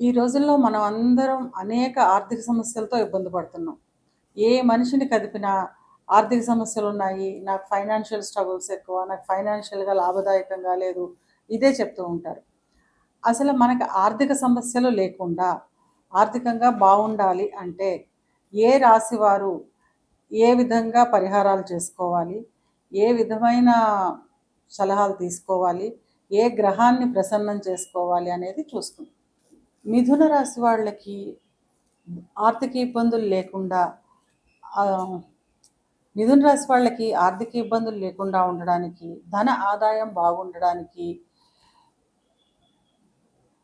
ఈ రోజుల్లో మనం అందరం అనేక ఆర్థిక సమస్యలతో ఇబ్బంది పడుతున్నాం. ఏ మనిషిని కదిపినా ఆర్థిక సమస్యలు ఉన్నాయి నాకు ఫైనాన్షియల్ స్ట్రగుల్స్ ఎక్కువ నాకు ఫైనాన్షియల్గా లాభదాయకంగా లేదు ఇదే చెప్తూ ఉంటారు. అసలు మనకు ఆర్థిక సమస్యలు లేకుండా ఆర్థికంగా బాగుండాలి అంటే ఏ రాశి వారు ఏ విధంగా పరిహారాలు చేసుకోవాలి ఏ విధమైన సలహాలు తీసుకోవాలి ఏ గ్రహాన్ని ప్రసన్నం చేసుకోవాలి అనేది చూస్తుంది మిథున రాశి వాళ్ళకి ఆర్థిక ఇబ్బందులు లేకుండా మిథున రాశి వాళ్ళకి ఆర్థిక ఇబ్బందులు లేకుండా ఉండడానికి ధన ఆదాయం బాగుండడానికి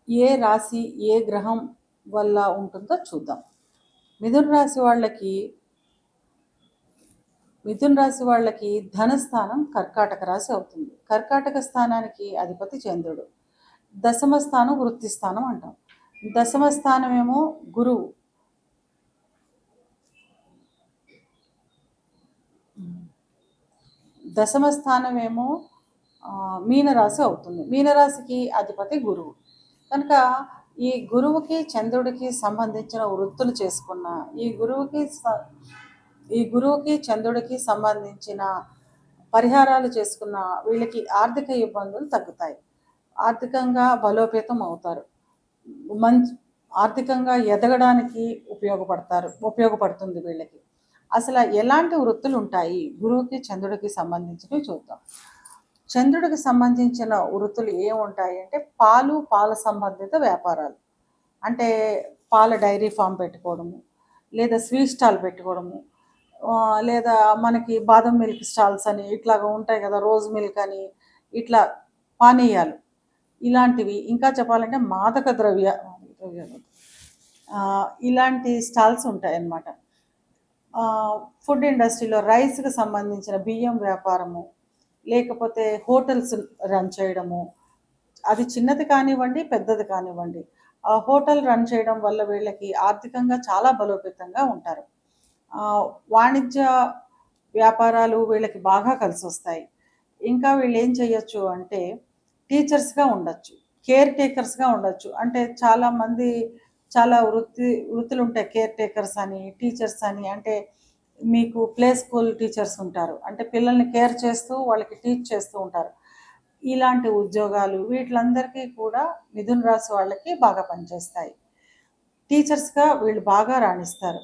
ఏ రాశి ఏ గ్రహం వల్ల ఉంటుందో చూద్దాం. మిథున రాశి వాళ్ళకి మిథున రాశి వాళ్ళకి ధనస్థానం కర్కాటక రాశి అవుతుంది. కర్కాటక స్థానానికి అధిపతి చంద్రుడు. దశమ స్థానం వృత్తి స్థానం అంటాం. దశమ స్థానం ఏమో గురువు. దశమ స్థానం ఏమో మీనరాశి అవుతుంది. మీనరాశికి అధిపతి గురువు. కనుక ఈ గురువుకి చంద్రుడికి సంబంధించిన వృత్తులు చేసుకున్న ఈ గురువుకి ఈ గురువుకి చంద్రుడికి సంబంధించిన పరిహారాలు చేసుకున్న వీళ్ళకి ఆర్థిక ఇబ్బందులు తగ్గుతాయి. ఆర్థికంగా బలోపేతం అవుతారు. మంచి ఆర్థికంగా ఎదగడానికి ఉపయోగపడతారు ఉపయోగపడుతుంది వీళ్ళకి. అసలు ఎలాంటి వృత్తులు ఉంటాయి? గురువుకి చంద్రుడికి సంబంధించినవి చూద్దాం. చంద్రుడికి సంబంధించిన వృత్తులు ఏముంటాయి అంటే పాలు పాల సంబంధిత వ్యాపారాలు. అంటే పాల డైరీ ఫామ్ పెట్టుకోవడము లేదా స్వీట్ స్టాల్ పెట్టుకోవడము లేదా మనకి బాదం మిల్క్ స్టాల్స్ అని ఇట్లాగా ఉంటాయి కదా రోజ్ మిల్క్ అని ఇట్లా పానీయాలు. ఇలాంటివి. ఇంకా చెప్పాలంటే మాదక ద్రవ్య ద్రవ్యాలు. ఇలాంటి స్టాల్స్ ఉంటాయి అన్నమాట ఫుడ్ ఇండస్ట్రీలో రైస్కి సంబంధించిన బియ్యం వ్యాపారము లేకపోతే హోటల్స్ రన్ చేయడము అది చిన్నది కానివ్వండి పెద్దది కానివ్వండి ఆ హోటల్ రన్ చేయడం వల్ల వీళ్ళకి ఆర్థికంగా చాలా బలోపేతంగా ఉంటారు. వాణిజ్య వ్యాపారాలు వీళ్ళకి బాగా కలిసి వస్తాయి ఇంకా వీళ్ళు ఏం చేయొచ్చు అంటే టీచర్స్గా ఉండొచ్చు కేర్ టేకర్స్గా ఉండొచ్చు. అంటే చాలామంది చాలా వృత్తి వృత్తులు ఉంటాయి కేర్ టేకర్స్ అని టీచర్స్ అని. అంటే మీకు ప్లే స్కూల్ టీచర్స్ ఉంటారు. అంటే పిల్లల్ని కేర్ చేస్తూ వాళ్ళకి టీచ్ చేస్తూ ఉంటారు. ఇలాంటి ఉద్యోగాలు వీటిలందరికీ కూడా మిథున్ రాశి వాళ్ళకి బాగా పనిచేస్తాయి. టీచర్స్గా వీళ్ళు బాగా రాణిస్తారు.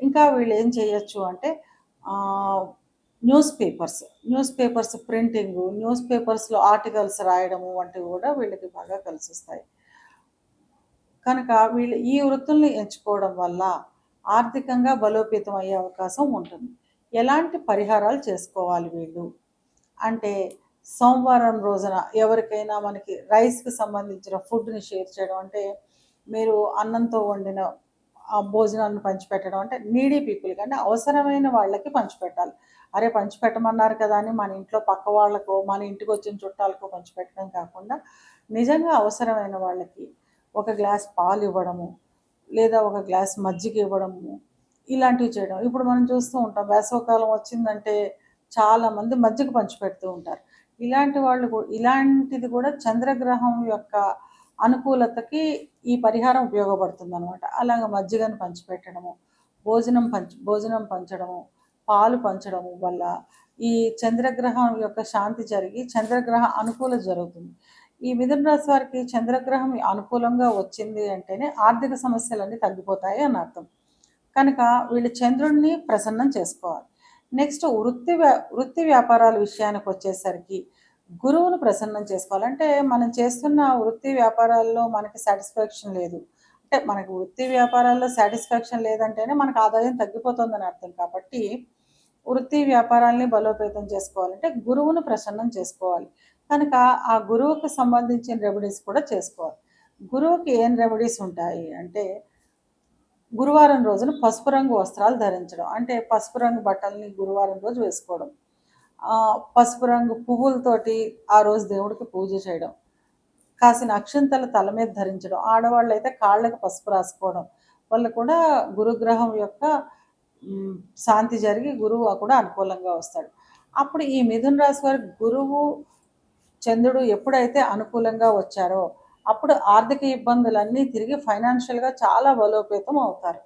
ఇంకా వీళ్ళు ఏం చేయొచ్చు అంటే news papers news papers printing news పేపర్స్లో ఆర్టికల్స్ రాయడము వంటివి కూడా వీళ్ళకి బాగా కలిసిస్తాయి. కనుక వీళ్ళు ఈ వృత్తుల్ని ఎంచుకోవడం వల్ల ఆర్థికంగా బలోపేతం అయ్యే అవకాశం ఉంటుంది. ఎలాంటి పరిహారాలు చేసుకోవాలి వీళ్ళు? అంటే సోమవారం రోజున ఎవరికైనా మనకి రైస్కి సంబంధించిన ఫుడ్ని షేర్ చేయడం అంటే మీరు అన్నంతో వండిన భోజనాన్ని భోజనాలను పంచిపెట్టడం అంటే నీడీ పీపుల్ కానీ అవసరమైన వాళ్ళకి పంచిపెట్టాలి. అరే పంచిపెట్టమన్నారు కదా అని మన ఇంట్లో పక్క వాళ్ళకో మన ఇంటికి వచ్చిన చుట్టాలకో పంచిపెట్టడం కాకుండా నిజంగా అవసరమైన వాళ్ళకి ఒక గ్లాస్ పాలు ఇవ్వడము లేదా ఒక గ్లాస్ మజ్జిగ ఇవ్వడము ఇలాంటివి చేయడం. ఇప్పుడు మనం చూస్తూ ఉంటాం వేసవకాలం వచ్చిందంటే చాలామంది మజ్జిగ పంచిపెడుతూ ఉంటారు. ఇలాంటి వాళ్ళు ఇలాంటిది కూడా చంద్రగ్రహం యొక్క అనుకూలతకి ఈ పరిహారం ఉపయోగపడుతుంది అనమాట అలాగ మజ్జిగను పంచిపెట్టడము భోజనం పంచ భోజనం పంచడము పాలు పంచడము వల్ల ఈ చంద్రగ్రహం యొక్క శాంతి జరిగి చంద్రగ్రహ అనుకూల జరుగుతుంది. ఈ మిథున రాశి వారికి చంద్రగ్రహం అనుకూలంగా వచ్చింది అంటేనే ఆర్థిక సమస్యలన్నీ తగ్గిపోతాయి అని అర్థం. కనుక వీళ్ళు చంద్రుడిని ప్రసన్నం చేసుకోవాలి. నెక్స్ట్ వృత్తి వ్యా వృత్తి వ్యాపారాల విషయానికి వచ్చేసరికి గురువును ప్రసన్నం చేసుకోవాలి. అంటే మనం చేస్తున్న వృత్తి వ్యాపారాల్లో మనకి సాటిస్ఫాక్షన్ లేదు. అంటే మనకు వృత్తి వ్యాపారాల్లో సాటిస్ఫాక్షన్ లేదంటేనే మనకు ఆదాయం తగ్గిపోతుందని అర్థం. కాబట్టి వృత్తి వ్యాపారాల్ని బలోపేతం చేసుకోవాలంటే గురువును ప్రసన్నం చేసుకోవాలి. కనుక ఆ గురువుకు సంబంధించిన రెమెడీస్ కూడా చేసుకోవాలి. గురువుకి ఏం రెమెడీస్ ఉంటాయి అంటే గురువారం రోజున పసుపు రంగు వస్త్రాలు ధరించడం అంటే పసుపు రంగు బట్టల్ని గురువారం రోజు వేసుకోవడం పసుపు రంగు పువ్వులతోటి ఆ రోజు దేవుడికి పూజ చేయడం కాసిన అక్షంతలు తల మీద ధరించడం ఆడవాళ్ళు అయితే కాళ్ళకు పసుపు రాసుకోవడం వల్ల కూడా గురుగ్రహం యొక్క శాంతి జరిగి గురువు కూడా అనుకూలంగా వస్తాడు. అప్పుడు ఈ మిథున రాశి వారి గురువు చంద్రుడు ఎప్పుడైతే అనుకూలంగా వచ్చారో అప్పుడు ఆర్థిక ఇబ్బందులన్నీ తిరిగి ఫైనాన్షియల్గా చాలా బలోపేతం అవుతారు.